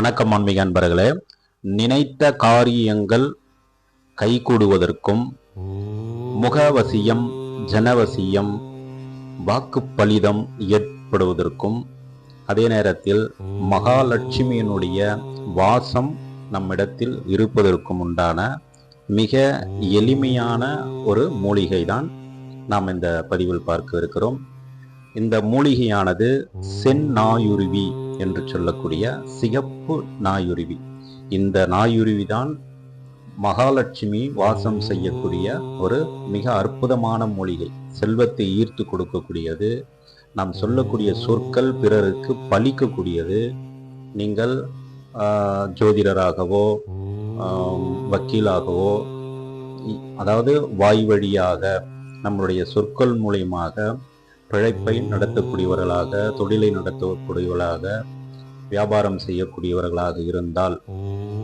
வணக்கம் ஆன்மீக அன்பர்களே. நினைத்த காரியங்கள் கைகூடுவதற்கும் முகவசியம் ஜனவசியம் வாக்குப்பலிதம் ஏற்படுவதற்கும் அதே நேரத்தில் மகாலட்சுமியினுடைய வாசம் நம்மிடத்தில் இருப்பதற்கும் உண்டான மிக எளிமையான ஒரு மூலிகை தான் நாம் இந்த பதிவில் பார்க்க இருக்கிறோம். இந்த மூலிகையானது செந்நாயுருவி என்று சொல்லக்கூடிய சிகப்பு நாயுருவி. இந்த நாயுருவி தான் மகாலட்சுமி வாசம் செய்யக்கூடிய ஒரு மிக அற்புதமான மூலிகை. செல்வத்தை ஈர்த்து கொடுக்கக்கூடியது நாம் சொல்லக்கூடிய சொற்கள் பிறருக்கு பலிக்கக்கூடியது நீங்கள் ஜோதிடராகவோ வக்கீலாகவோ அதாவது வாய் வழியாக நம்மளுடைய சொற்கள் மூலயமாக பிழைப்பை நடத்தக்கூடியவர்களாக தொழிலை நடத்தக்கூடியவர்களாக வியாபாரம் செய்யக்கூடியவர்களாக இருந்தால்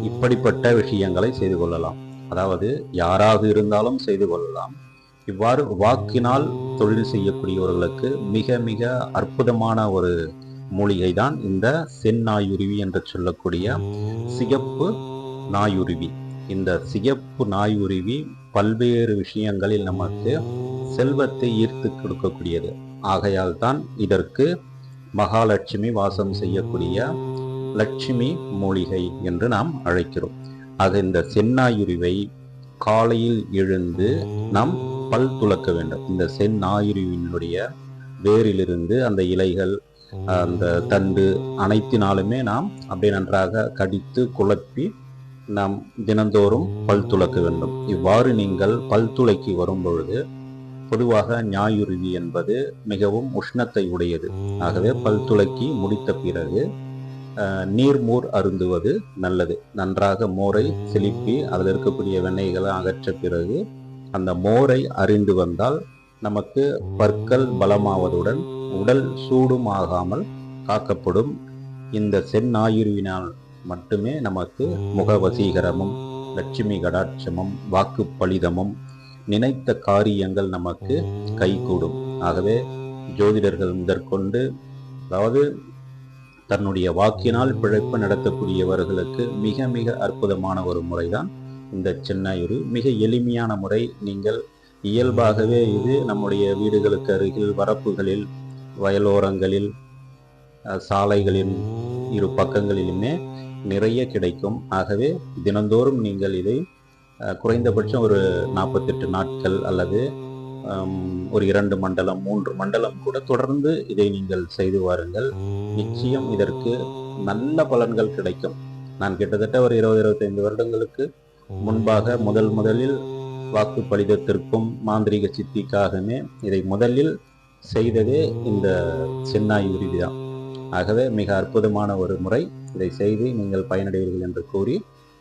இப்படிப்பட்ட விஷயங்களை செய்து கொள்ளலாம். அதாவது யாராக இருந்தாலும் செய்து கொள்ளலாம். இவ்வாறு வாக்கினால் தொழில் செய்யக்கூடியவர்களுக்கு மிக மிக அற்புதமான ஒரு மூலிகை தான் இந்த செந்நாயுருவி என்று சொல்லக்கூடிய சிகப்பு நாயுருவி. இந்த சிகப்பு நாயுருவி பல்வேறு விஷயங்களில் நமக்கு செல்வத்தை ஈர்த்து கொடுக்கக்கூடியது. ஆகையால் தான் இதற்கு மகாலட்சுமி வாசம் செய்யக்கூடிய லட்சுமி மூலிகை என்று நாம் அழைக்கிறோம். அது இந்த செந்நாயுருவை காலையில் எழுந்து நாம் பல் துலக்க வேண்டும். இந்த செந்நாயுருவினுடைய வேரிலிருந்து அந்த இலைகள் அந்த தண்டு அனைத்தினாலுமே நாம் அப்படியே நன்றாக கடித்து குழப்பி நாம் தினந்தோறும் பல் துலக்க வேண்டும். இவ்வாறு நீங்கள் பல் துளைக்கு வரும் பொழுது பொதுவாக ஞாயுறுதி என்பது மிகவும் உஷ்ணத்தை உடையது. ஆகவே பல் துளக்கி முடித்த பிறகு அஹ், நீர்மோர் அருந்துவது நல்லது. நன்றாக மோரை செலுப்பி அதில் இருக்கக்கூடிய வெண்ணெய்களை அகற்ற பிறகு அந்த மோரை அறிந்து வந்தால் நமக்கு பற்கள் பலமாவதுடன் உடல் சூடும் ஆகாமல் காக்கப்படும். இந்த செந்நாயுருவினால் மட்டுமே நமக்கு முகவசீகரமும் லட்சுமி கடாட்சமும் வாக்கு பலிதமும் நினைத்த காரியங்கள் நமக்கு கைகூடும். ஆகவே ஜோதிடர்கள் முதற்கொண்டு அதாவது தன்னுடைய வாக்கினால் பிழைப்பு நடத்தக்கூடியவர்களுக்கு மிக மிக அற்புதமான ஒரு முறைதான் இந்த சென்னாயுரு மிக எளிமையான முறை நீங்கள் இயல்பாகவே இது நம்முடைய வீடுகளுக்கு அருகில் வரப்புகளில் வயலோரங்களில் சாலைகளின் இரு பக்கங்களிலுமே நிறைய கிடைக்கும். ஆகவே தினந்தோறும் நீங்கள் இதை குறைந்தபட்சம் ஒரு நாற்பத்தெட்டு நாட்கள் அல்லது ஒரு இரண்டு மண்டலம் மூன்று மண்டலம் கூட தொடர்ந்து இதை நீங்கள் செய்து வாருங்கள். நிச்சயம் இதற்கு நல்ல பலன்கள் கிடைக்கும். நான் கிட்டத்தட்ட ஒரு இருபது இருபத்தைந்து வருடங்களுக்கு முன்பாக முதல் முதலில் வாக்கு பலிதத்திற்கும் மாந்திரீக சித்திக்காகவே இதை முதலில் செய்ததே இந்த சென்னாய் உறுதி தான் ஆகவே மிக அற்புதமான ஒரு முறை இதை செய்து நீங்கள் பயனடைவீர்கள் என்று கூறி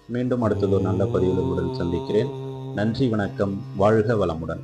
மீண்டும் அடுத்தது ஒரு நல்ல பதிவில் உங்களுடன் சந்திக்கிறேன். நன்றி வணக்கம். வாழ்க வளமுடன்.